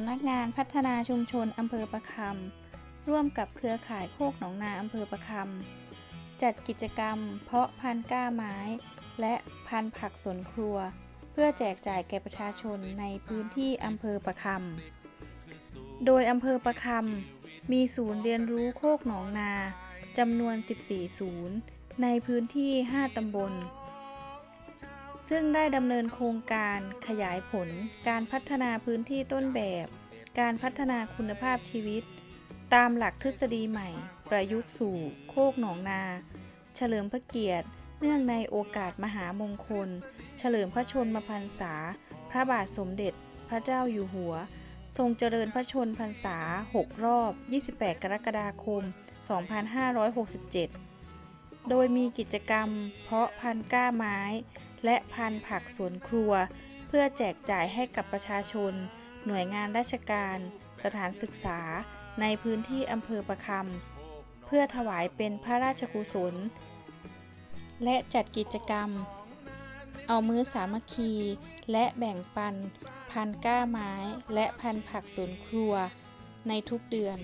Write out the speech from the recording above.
ำนักงานพัฒนาชุมชนอำเภอประคำร่วมกับเครือข่ายโคกหนองนาอำเภอประคำจัดกิจกรรม เพาะพันธุ์ก้าไม้ และพันธุ์ผักสวนครัว เพื่อแจกจ่ายแก่ประชาชนในพื้นที่อำเภอประคำโดยอำเภอประคำมีศูนย์เรียนรู้โคกหนองนาจำนวน 14 ศูนย์ ในพื้นที่ 5 ตำบล ซึ่งได้ดำเนินโครงการขยายผล การพัฒนาพื้นที่ต้นแบบ การพัฒนาคุณภาพชีวิต ตามหลักทฤษฎีใหม่ ประยุกต์สู่โคกหนองนา เฉลิมพระเกียรติ เนื่องในโอกาสมหามงคล เฉลิมพระชนมพรรษา พระบาทสมเด็จพระเจ้าอยู่หัว ทรงเจริญพระชนพรรษา 6 รอบ 28 กรกฎาคม 2567 โดยมีกิจกรรม เพาะพันธุ์ก้าไม้ และพันธุ์ผักสวนครัว เพื่อแจกจ่ายให้กับประชาชน หน่วยงานราชการ สถานศึกษา ในพื้นที่อำเภอประคำเพื่อถวายเป็นพระราชกุศล และจัดกิจกรรม เอามือสามัคคี และแบ่งปัน พันก้าไม้ และพันผักสวนครัว ในทุกเดือน